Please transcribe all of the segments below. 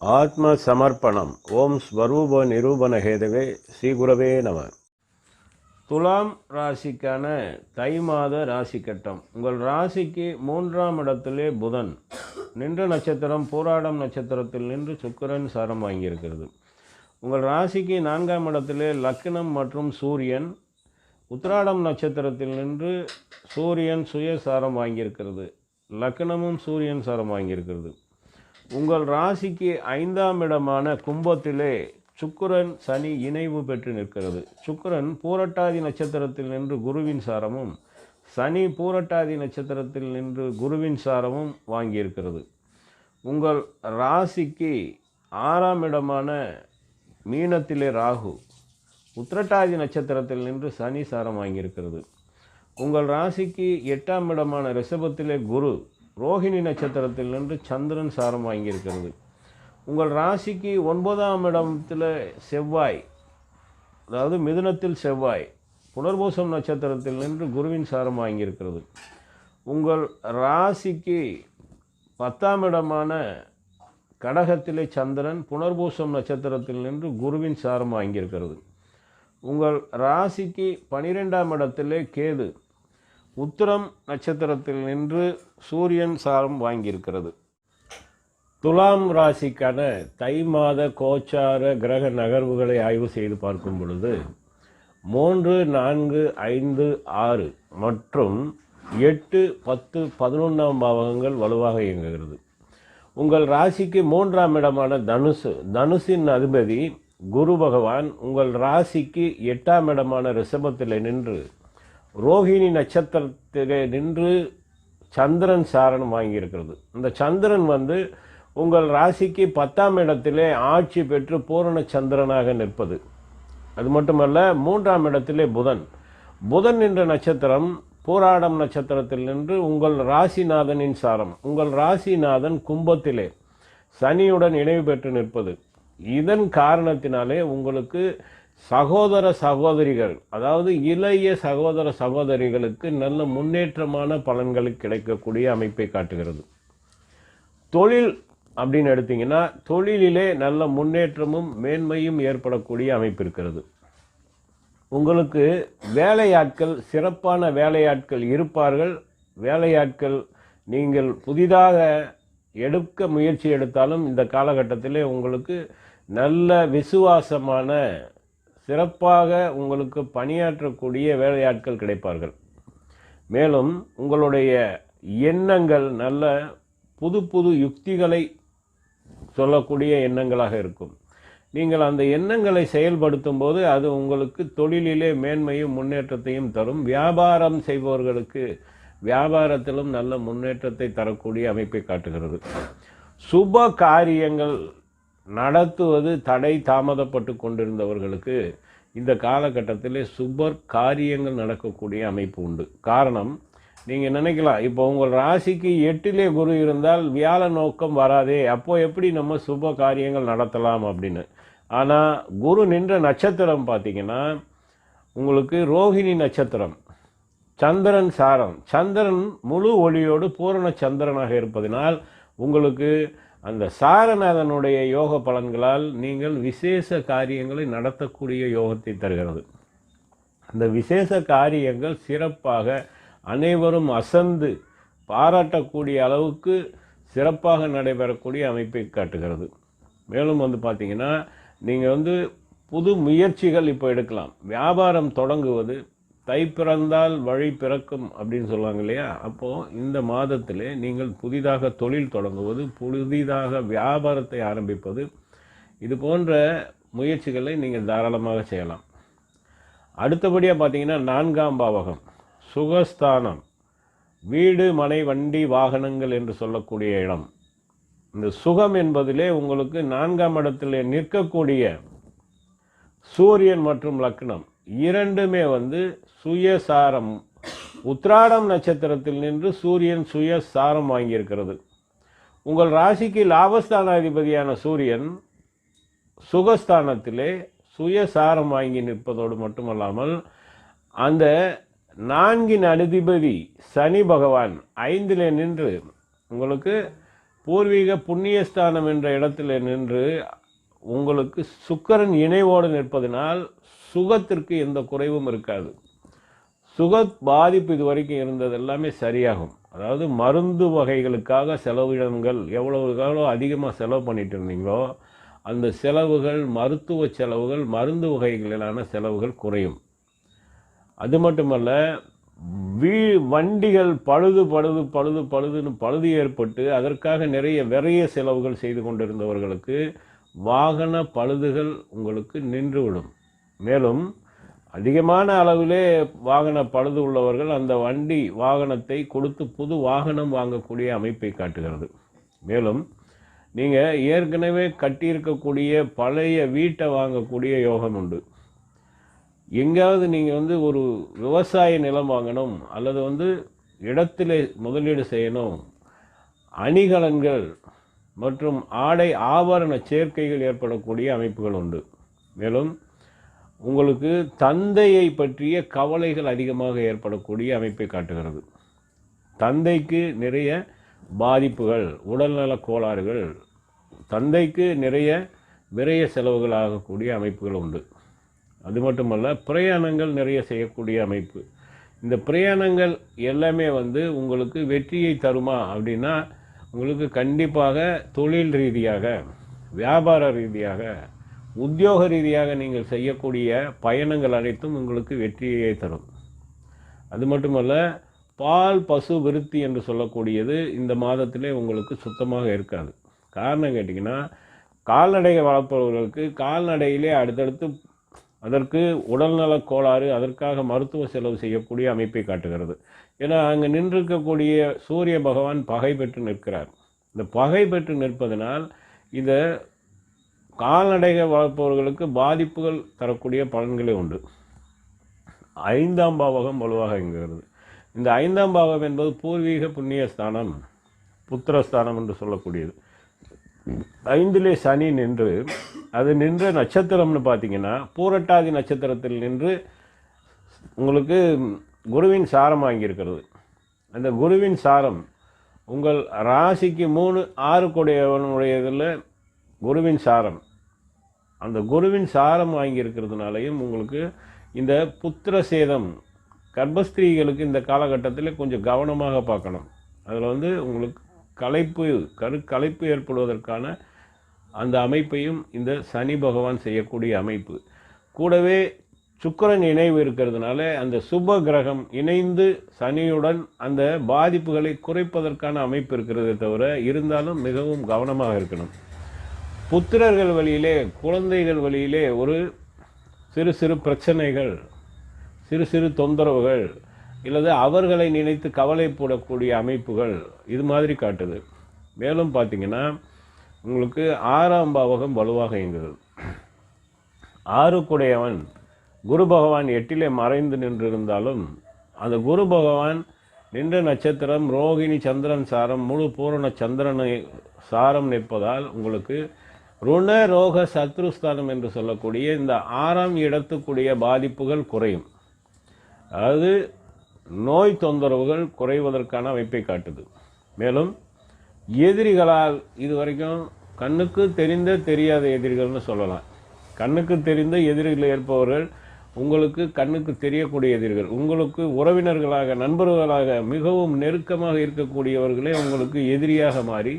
ஆத்ம சமர்ப்பணம் ஓம் ஸ்வரூப நிரூபண ஹேதவே ஸ்ரீகுரவே நம. துலாம் ராசிக்கான தை மாத ராசி கட்டம். உங்கள் ராசிக்கு மூன்றாம் இடத்திலே புதன். நின்ற நட்சத்திரம் போராடம் நட்சத்திரத்தில் நின்று சுக்கரன் சாரம் வாங்கியிருக்கிறது. உங்கள் ராசிக்கு நான்காம் இடத்திலே லக்னம் மற்றும் சூரியன். உத்திராடம் நட்சத்திரத்தில் நின்று சூரியன் சுயசாரம் வாங்கியிருக்கிறது. லக்னமும் சூரியன் சாரம் வாங்கியிருக்கிறது. உங்கள் ராசிக்கு ஐந்தாம் இடமான கும்பத்திலே சுக்கரன் சனி இணைவு பெற்று நிற்கிறது. சுக்கரன் பூரட்டாதி நட்சத்திரத்தில் நின்று குருவின் சாரமும் சனி பூரட்டாதி நட்சத்திரத்தில் நின்று குருவின் சாரமும் வாங்கியிருக்கிறது. உங்கள் ராசிக்கு ஆறாம் இடமான மீனத்திலே ராகு உத்திரட்டாதி நட்சத்திரத்தில் நின்று சனி சாரம் வாங்கியிருக்கிறது. உங்கள் ராசிக்கு எட்டாம் இடமான ரிஷபத்திலே குரு ரோஹிணி நட்சத்திரத்தில் நின்று சந்திரன் சாரம் வாங்கியிருக்கிறது. உங்கள் ராசிக்கு ஒன்பதாம் இடத்தில் செவ்வாய் அதாவது மிதுனத்தில் செவ்வாய் புனர்பூசம் நட்சத்திரத்தில் நின்று குருவின் சாரம் வாங்கியிருக்கிறது. உங்கள் ராசிக்கு பத்தாம் இடமான கடகத்திலே சந்திரன் புனர்பூசம் நட்சத்திரத்தில் நின்று குருவின் சாரம் வாங்கியிருக்கிறது. உங்கள் ராசிக்கு பனிரெண்டாம் இடத்திலே கேது உத்திரம் நட்சத்திரத்தில் நின்று சூரியன் சாரம் வாங்கியிருக்கிறது. துலாம் ராசிக்கான தை மாத கோச்சார கிரக நகர்வுகளை ஆய்வு செய்து பார்க்கும் பொழுது மூன்று நான்கு ஐந்து ஆறு மற்றும் எட்டு பத்து பதினொன்றாம் பாவகங்கள் வலுவாக இயங்குகிறது. உங்கள் ராசிக்கு மூன்றாம் இடமான தனுசு தனுசின் அதிபதி குரு பகவான் உங்கள் ராசிக்கு எட்டாம் இடமான ரிஷபத்தில் நின்று ரோஹிணி நட்சத்திரத்திலே நின்று சந்திரன் சாரணம் வாங்கியிருக்கிறது. இந்த சந்திரன் வந்து உங்கள் ராசிக்கு பத்தாம் இடத்திலே ஆட்சி பெற்று பூரண சந்திரனாக நிற்பது. அது மட்டுமல்ல மூன்றாம் இடத்திலே புதன். புதன் என்ற நட்சத்திரம் போராடம் நட்சத்திரத்தில் நின்று உங்கள் ராசிநாதனின் சாரம். உங்கள் ராசிநாதன் கும்பத்திலே சனியுடன் இணைவு பெற்று நிற்பது. இதன் காரணத்தினாலே உங்களுக்கு சகோதர சகோதரிகள் அதாவது இளைய சகோதர சகோதரிகளுக்கு நல்ல முன்னேற்றமான பலன்கள் கிடைக்கக்கூடிய அமைப்பை காட்டுகிறது. தொழில் அப்படின்னு எடுத்தீங்கன்னா தொழிலிலே நல்ல முன்னேற்றமும் மேன்மையும் ஏற்படக்கூடிய அமைப்பு இருக்கிறது. உங்களுக்கு வேலையாட்கள் சிறப்பான வேலையாட்கள் இருப்பார்கள். வேலையாட்கள் நீங்கள் புதிதாக எடுக்க முயற்சி எடுத்தாலும் இந்த காலகட்டத்திலே உங்களுக்கு நல்ல விசுவாசமான சிறப்பாக உங்களுக்கு பணியாற்றக்கூடிய வேலையாட்கள் கிடைப்பார்கள். மேலும் உங்களுடைய எண்ணங்கள் நல்ல புது புது யுக்திகளை சொல்லக்கூடிய எண்ணங்களாக இருக்கும். நீங்கள் அந்த எண்ணங்களை செயல்படுத்தும் போது அது உங்களுக்கு தொழிலிலே மேன்மையும் முன்னேற்றத்தையும் தரும். வியாபாரம் செய்பவர்களுக்கு வியாபாரத்திலும் நல்ல முன்னேற்றத்தை தரக்கூடிய அமைப்பை காட்டுகிறது. சுப காரியங்கள் நடத்துவது தடை தாமதப்பட்டு கொண்டிருந்தவர்களுக்கு இந்த காலகட்டத்திலே சுபர் காரியங்கள் நடக்கக்கூடிய அமைப்பு உண்டு. காரணம் நீங்கள் நினைக்கலாம் இப்போ உங்கள் ராசிக்கு எட்டிலே குரு இருந்தால் வியாழ நோக்கம் வராதே அப்போது எப்படி நம்ம சுப காரியங்கள் நடத்தலாம் அப்படின்னு. ஆனால் குரு நின்ற நட்சத்திரம் பார்த்தீங்கன்னா உங்களுக்கு ரோஹிணி நட்சத்திரம் சந்திரன் சாரம். சந்திரன் முழு ஒளியோடு பூரண சந்திரனாக இருப்பதனால் உங்களுக்கு அந்த சாரநாதனுடைய யோக பலன்களால் நீங்கள் விசேஷ காரியங்களை நடத்தக்கூடிய யோகத்தை தருகிறது. அந்த விசேஷ காரியங்கள் சிறப்பாக அனைவரும் அசந்து பாராட்டக்கூடிய அளவுக்கு சிறப்பாக நடைபெறக்கூடிய அமைப்பை காட்டுகிறது. மேலும் வந்து பார்த்திங்கன்னா நீங்கள் வந்து புது முயற்சிகள் இப்போ எடுக்கலாம். வியாபாரம் தொடங்குவது தை பிறந்தால் வழி பிறக்கும் அப்படின்னு சொல்லுவாங்க இல்லையா? அப்போது இந்த மாதத்திலே நீங்கள் புதிதாக தொழில் தொடங்குவது புதிதாக வியாபாரத்தை ஆரம்பிப்பது இது போன்ற முயற்சிகளை நீங்கள் தாராளமாக செய்யலாம். அடுத்தபடியாக பார்த்தீங்கன்னா நான்காம் பாவகம் சுகஸ்தானம் வீடு மனை வண்டி வாகனங்கள் என்று சொல்லக்கூடிய இடம். இந்த சுகம் என்பதிலே உங்களுக்கு நான்காம் இடத்திலே நிற்கக்கூடிய சூரியன் மற்றும் லக்னம். இரண்டுமே வந்து சுயசாரம். உத்ராடம் நட்சத்திரத்தில் நின்று சூரியன் சுயசாரம் வாங்கியிருக்கிறது. உங்கள் ராசிக்கு லாபஸ்தானாதிபதியான சூரியன் சுகஸ்தானத்திலே சுயசாரம் வாங்கி நிற்பதோடு மட்டுமல்லாமல் அந்த நான்கின் அதிபதி சனி பகவான் ஐந்திலே நின்று உங்களுக்கு பூர்வீக புண்ணியஸ்தானம் என்ற இடத்திலே நின்று உங்களுக்கு சுக்கரன் இணைவோடு நிற்பதனால் சுகத்திற்கு எந்த குறைவும் இருக்காது. சுக பாதிப்பு இது வரைக்கும் இருந்தது எல்லாமே சரியாகும். அதாவது மருந்து வகைகளுக்காக செலவினங்கள் எவ்வளவு அதிகமாக செலவு பண்ணிட்டு இருந்தீங்களோ அந்த செலவுகள் மருத்துவ செலவுகள் மருந்து வகைகளிலான செலவுகள் குறையும். அது மட்டுமல்ல வீ வண்டிகள் பழுது பழுது பழுது பழுதுன்னு பழுது ஏற்பட்டு அதற்காக நிறைய விரைய செலவுகள் செய்து கொண்டிருந்தவர்களுக்கு வாகன பழுதுகள் உங்களுக்கு நின்றுவிடும். மேலும் அதிகமான அளவிலே வாகன பழுது உள்ளவர்கள் அந்த வண்டி வாகனத்தை கொடுத்து புது வாகனம் வாங்கக்கூடிய அமைப்பை காட்டுகிறது. மேலும் நீங்கள் ஏற்கனவே கட்டியிருக்கக்கூடிய பழைய வீட்டை வாங்கக்கூடிய யோகம் உண்டு. எங்கேயாவது நீங்கள் வந்து ஒரு விவசாய நிலம் வாங்கணும் அல்லது வந்து இடத்திலே முதலீடு செய்யணும் அணிகலன்கள் மற்றும் ஆடை ஆபரண சேர்க்கைகள் ஏற்படக்கூடிய அமைப்புகள் உண்டு. மேலும் உங்களுக்கு தந்தையை பற்றிய கவலைகள் அதிகமாக ஏற்படக்கூடிய அமைப்பை காட்டுகிறது. தந்தைக்கு நிறைய பாதிப்புகள் உடல்நல கோளாறுகள் தந்தைக்கு நிறைய விரய செலவுகள் ஆகக்கூடிய அமைப்புகள் உண்டு. அது மட்டுமல்ல பிரயாணங்கள் நிறைய செய்யக்கூடிய அமைப்பு. இந்த பிரயாணங்கள் எல்லாமே வந்து உங்களுக்கு வெற்றியை தருமா அப்படின்னா உங்களுக்கு கண்டிப்பாக தொழில் ரீதியாக வியாபார ரீதியாக உத்தியோக ரீதியாக நீங்கள் செய்யக்கூடிய பயணங்கள் அனைத்தும் உங்களுக்கு வெற்றியை தரும். அது மட்டுமல்ல பால் பசு விருத்தி என்று சொல்லக்கூடியது இந்த மாதத்திலே உங்களுக்கு சுத்தமாக இருக்காது. காரணம் கேட்டிங்கன்னா கால்நடையை வளர்ப்பவர்களுக்கு கால்நடையிலே அடுத்தடுத்து அதற்கு உடல்நலக் கோளாறு அதற்காக மருத்துவ செலவு செய்யக்கூடிய அமைப்பை காட்டுகிறது. ஏன்னா அங்கே நின்றிருக்கக்கூடிய சூரிய பகவான் பகை பெற்று நிற்கிறார். இந்த பகை பெற்று நிற்பதனால் இந்த கால்நடைகள் வளர்ப்பவர்களுக்கு பாதிப்புகள் தரக்கூடிய பலன்களே உண்டு. ஐந்தாம் பாவகம் வலுவாக இயங்குகிறது. இந்த ஐந்தாம் பாவம் என்பது பூர்வீக புண்ணிய ஸ்தானம் புத்திரஸ்தானம் என்று சொல்லக்கூடியது. ஐந்திலே சனி நின்று அது நின்ற நட்சத்திரம்னு பார்த்தீங்கன்னா பூரட்டாதி நட்சத்திரத்தில் நின்று உங்களுக்கு குருவின் சாரம் வாங்கியிருக்கிறது. அந்த குருவின் சாரம் உங்கள் ராசிக்கு மூணு ஆறு கொடையவனுடையதில் குருவின் சாரம். அந்த குருவின் சாரம் வாங்கியிருக்கிறதுனாலையும் உங்களுக்கு இந்த புத்திர சேதம் கர்ப்பஸ்திரீகளுக்கு இந்த காலகட்டத்தில் கொஞ்சம் கவனமாக பார்க்கணும். அதில் வந்து உங்களுக்கு களைப்பு கரு கலைப்பு ஏற்படுவதற்கான அந்த அமைப்பையும் இந்த சனி பகவான் செய்யக்கூடிய அமைப்பு. கூடவே சுக்கிரன் இணைவு இருக்கிறதுனால அந்த சுப கிரகம் இணைந்து சனியுடன் அந்த பாதிப்புகளை குறைப்பதற்கான அமைப்பு இருக்கிறதே தவிர இருந்தாலும் மிகவும் கவனமாக இருக்கணும். புத்திரர்கள் வழியிலே குழந்தைகள் வழியிலே ஒரு சிறு சிறு பிரச்சனைகள் சிறு சிறு தொந்தரவுகள் இல்லது அவர்களை நினைத்து கவலைப்படக்கூடிய அமைப்புகள் இது மாதிரி காட்டுது. மேலும் பார்த்தீங்கன்னா உங்களுக்கு ஆறாம் பாவகம் வலுவாக இயங்குகிறது ஆறுக்குடையவன் குரு பகவான் எட்டிலே மறைந்து நின்றிருந்தாலும் அந்த குரு பகவான் நின்ற நட்சத்திரம் ரோகிணி சந்திரன் சாரம் முழு பூரண சந்திரனை சாரம் நிற்பதால் உங்களுக்கு ருண ரோக சத்ருஸ்தானம் என்று சொல்லக்கூடிய இந்த ஆறாம் இடத்துக்குரிய பாதிப்புகள் குறையும். அதாவது நோய் தொந்தரவுகள் குறைவதற்கான அமைப்பை காட்டுது. மேலும் எதிரிகளால் இது வரைக்கும் கண்ணுக்கு தெரிந்த தெரியாத எதிரிகள்னு சொல்லலாம். கண்ணுக்கு தெரிந்த எதிரிகள் இருப்பவர்கள் உங்களுக்கு கண்ணுக்கு தெரியக்கூடிய எதிரிகள் உங்களுக்கு உறவினர்களாக நண்பர்களாக மிகவும் நெருக்கமாக இருக்கக்கூடியவர்களே உங்களுக்கு எதிரியாக மாறி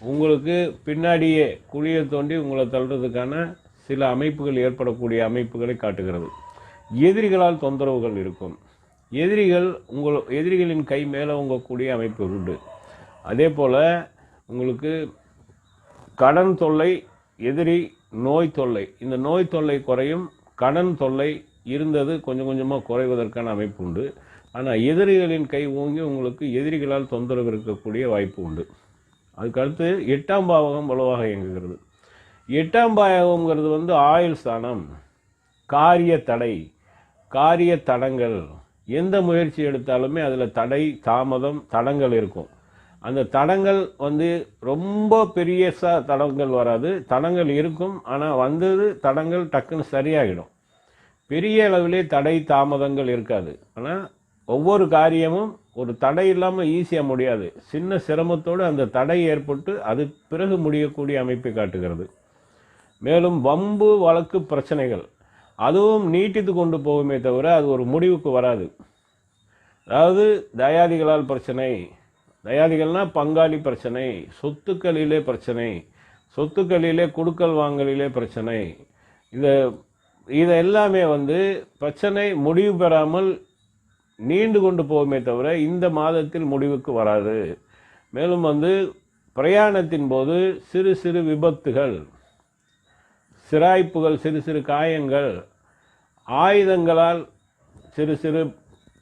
உங்களுக்கு பின்னாடியே குழியை தோண்டி உங்களை தள்ளுறதுக்கான சில அமைப்புகள் ஏற்படக்கூடிய அமைப்புகளை காட்டுகிறது. எதிரிகளால் தொந்தரவுகள் இருக்கும். எதிரிகள் உங்கள் எதிரிகளின் கை மேலே உங்கக்கூடிய அமைப்பு உண்டு. அதே போல் உங்களுக்கு கடன் தொல்லை எதிரி நோய் தொல்லை. இந்த நோய் தொல்லை குறையும். கடன் தொல்லை இருந்தது கொஞ்சம் கொஞ்சமாக குறைவதற்கான அமைப்பு உண்டு. ஆனால் எதிரிகளின் கை ஓங்கி உங்களுக்கு எதிரிகளால் தொந்தரவு இருக்கக்கூடிய வாய்ப்பு உண்டு. அதுக்கடுத்து எட்டாம் பாவகம் வலுவாக இயங்குகிறது. எட்டாம் பாவகங்கிறது வந்து ஆயுள் ஸ்தானம் காரிய தடை காரிய தடங்கள். எந்த முயற்சி எடுத்தாலுமே அதில் தடை தாமதம் தடங்கள் இருக்கும். அந்த தடங்கள் வந்து ரொம்ப பெரிய தடங்கள் வராது. தடங்கள் இருக்கும் ஆனால் வந்தது தடங்கள் டக்குன்னு சரியாகிடும். பெரிய அளவிலே தடை தாமதங்கள் இருக்காது. ஆனால் ஒவ்வொரு காரியமும் ஒரு தடை இல்லாமல் ஈஸியாக முடியாது. சின்ன சிரமத்தோடு அந்த தடை ஏற்பட்டு அது பிறகு முடியக்கூடிய அமைப்பை காட்டுகிறது. மேலும் வம்பு வழக்கு பிரச்சனைகள் அதுவும் நீட்டித்து கொண்டு போகுமே தவிர அது ஒரு முடிவுக்கு வராது. அதாவது தயாதிகளால் பிரச்சனை தயாதிகள்னால் பங்காளி பிரச்சனை சொத்துக்களிலே பிரச்சனை சொத்துக்களிலே கொடுக்கல் வாங்கலிலே பிரச்சனை. இதை இது எல்லாமே வந்து பிரச்சனை முடிவு பெறாமல் நீண்டு கொண்டு போகுமே தவிர இந்த மாதத்தில் முடிவுக்கு வராது. மேலும் வந்து பிரயாணத்தின் போது சிறு சிறு விபத்துகள் சிராய்ப்புகள் சிறு சிறு காயங்கள் ஆயுதங்களால் சிறு சிறு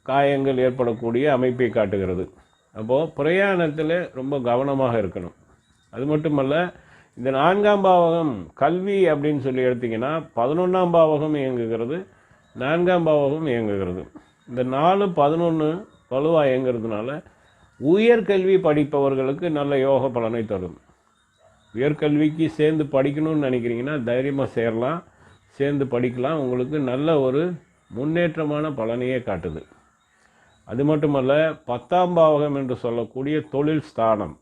காயங்கள் ஏற்படக்கூடிய அமைப்பை காட்டுகிறது. அப்போது பிரயாணத்தில் ரொம்ப கவனமாக இருக்கணும். அது மட்டுமல்ல இந்த நான்காம் பாவகம் கல்வி அப்படின்னு சொல்லி எடுத்திங்கன்னா பதினொன்றாம் பாவகம் இயங்குகிறது நான்காம் பாவகம் இயங்குகிறது. இந்த நாலு பதினொன்று வலுவாக இயங்குறதுனால உயர்கல்வி படிப்பவர்களுக்கு நல்ல யோக பலனை தரும். உயர்கல்விக்கு சேர்ந்து படிக்கணும்னு நினைக்கிறீங்கன்னா தைரியமாக சேரலாம். சேர்ந்து படிக்கலாம். உங்களுக்கு நல்ல ஒரு முன்னேற்றமான பலனையே காட்டுது. அது மட்டுமல்ல பத்தாம் பாவகம் என்று சொல்லக்கூடிய தொழில் ஸ்தானம்.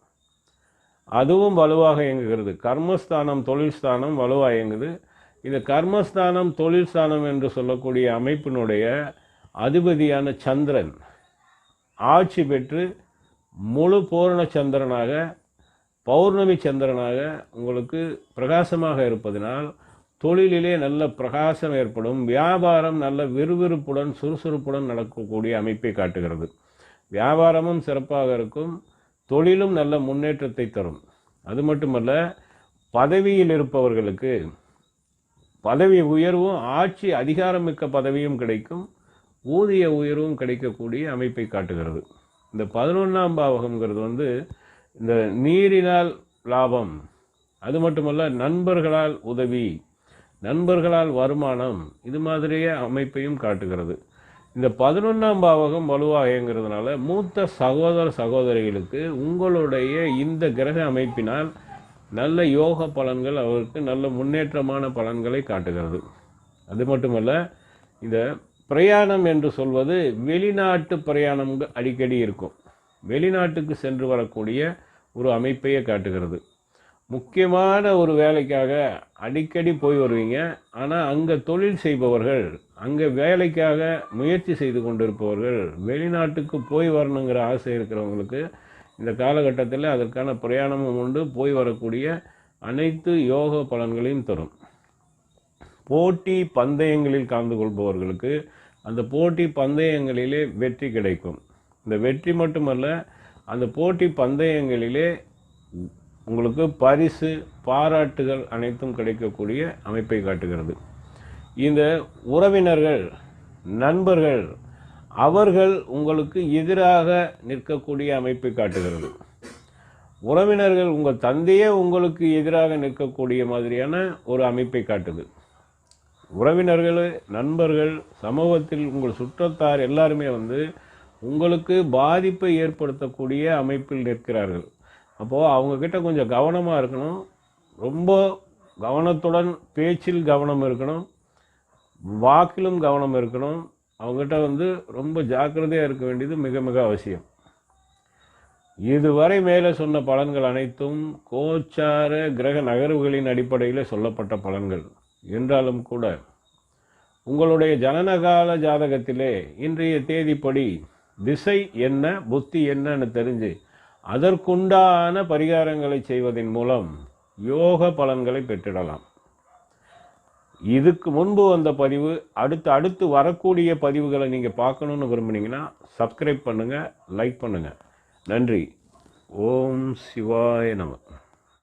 அதுவும் வலுவாக இயங்குகிறது. கர்மஸ்தானம் தொழில் ஸ்தானம் வலுவாக இயங்குது. இந்த கர்மஸ்தானம் தொழில் ஸ்தானம் என்று சொல்லக்கூடிய அமைப்பினுடைய அதிபதியான சந்திரன் ஆட்சி பெற்று முழு பூரண சந்திரனாக பௌர்ணமி சந்திரனாக உங்களுக்கு பிரகாசமாக இருப்பதனால் தொழிலிலே நல்ல பிரகாசம் ஏற்படும். வியாபாரம் நல்ல விறுவிறுப்புடன் சுறுசுறுப்புடன் நடக்கக்கூடிய அமைப்பை காட்டுகிறது. வியாபாரமும் சிறப்பாக இருக்கும். தொழிலும் நல்ல முன்னேற்றத்தை தரும். அது மட்டுமல்ல பதவியில் இருப்பவர்களுக்கு பதவி உயர்வும் ஆட்சி அதிகாரமிக்க பதவியும் கிடைக்கும். ஊதிய உயர்வும் கிடைக்கக்கூடிய அமைப்பை காட்டுகிறது. இந்த பதினொன்றாம் பாவகம்ங்கிறது வந்து இந்த நீரினால் லாபம் அது மட்டுமல்ல நண்பர்களால் உதவி நண்பர்களால் வருமானம் இது மாதிரியே அமைப்பையும் காட்டுகிறது. இந்த பதினொன்றாம் பாவகம் வலுவாக இயங்குறதுனால மூத்த சகோதர சகோதரிகளுக்கு உங்களுடைய இந்த கிரக அமைப்பினால் நல்ல யோக பலன்கள் அவருக்கு நல்ல முன்னேற்றமான பலன்களை காட்டுகிறது. அது மட்டுமல்ல இந்த பிரயாணம் என்று சொல்வது வெளிநாட்டு பிரயாணம் அடிக்கடி இருக்கும். வெளிநாட்டுக்கு சென்று வரக்கூடிய ஒரு அமைப்பையே காட்டுகிறது. முக்கியமான ஒரு வேலைக்காக அடிக்கடி போய் வருவீங்க. ஆனால் அங்கே தொழில் செய்பவர்கள் அங்கே வேலைக்காக முயற்சி செய்து கொண்டிருப்பவர்கள் வெளிநாட்டுக்கு போய் வரணுங்கிற ஆசை இருக்கிறவங்களுக்கு இந்த காலகட்டத்தில் அதற்கான பிரயாணமும் உண்டு. போய் வரக்கூடிய அனைத்து யோக பலன்களையும் தரும். போட்டி பந்தயங்களில் கலந்து கொள்பவர்களுக்கு அந்த போட்டி பந்தயங்களிலே வெற்றி கிடைக்கும். இந்த வெற்றி மட்டுமல்ல அந்த போட்டி பந்தயங்களிலே உங்களுக்கு பரிசு பாராட்டுகள் அனைத்தும் கிடைக்கக்கூடிய அமைப்பை காட்டுகிறது. இந்த உறவினர்கள் நண்பர்கள் அவர்கள் உங்களுக்கு எதிராக நிற்கக்கூடிய அமைப்பை காட்டுகிறது. உறவினர்கள் உங்கள் தந்தையே உங்களுக்கு எதிராக நிற்கக்கூடிய மாதிரியான ஒரு அமைப்பை காட்டுது. உறவினர்கள் நண்பர்கள் சமூகத்தில் உங்கள் சுற்றத்தார் எல்லாருமே வந்து உங்களுக்கு பாதிப்பை ஏற்படுத்தக்கூடிய அமைப்பில் நிற்கிறார்கள். அப்போது அவங்கக்கிட்ட கொஞ்சம் கவனமாக இருக்கணும். ரொம்ப கவனத்துடன் பேச்சில் கவனம் இருக்கணும். வாக்கிலும் கவனம் இருக்கணும். அவங்ககிட்ட வந்து ரொம்ப ஜாக்கிரதையாக இருக்க வேண்டியது மிக மிக அவசியம். இதுவரை மேலே சொன்ன பலன்கள் அனைத்தும் கோச்சார கிரக நகர்வுகளின் அடிப்படையில் சொல்லப்பட்ட பலன்கள். என்றாலும் கூட உங்களுடைய ஜனனகால ஜாதகத்திலே இன்றைய தேதிப்படி திசை என்ன புத்தி என்னன்னு தெரிஞ்சு அதற்குண்டான பரிகாரங்களை செய்வதன் மூலம் யோக பலன்களை பெற்றிடலாம். இதுக்கு முன்பு வந்த பதிவு அடுத்து அடுத்து வரக்கூடிய பதிவுகளை நீங்கள் பார்க்கணுன்னு விரும்புனீங்கன்னா சப்ஸ்கிரைப் பண்ணுங்கள் லைக் பண்ணுங்கள் நன்றி. ஓம் சிவாய நம.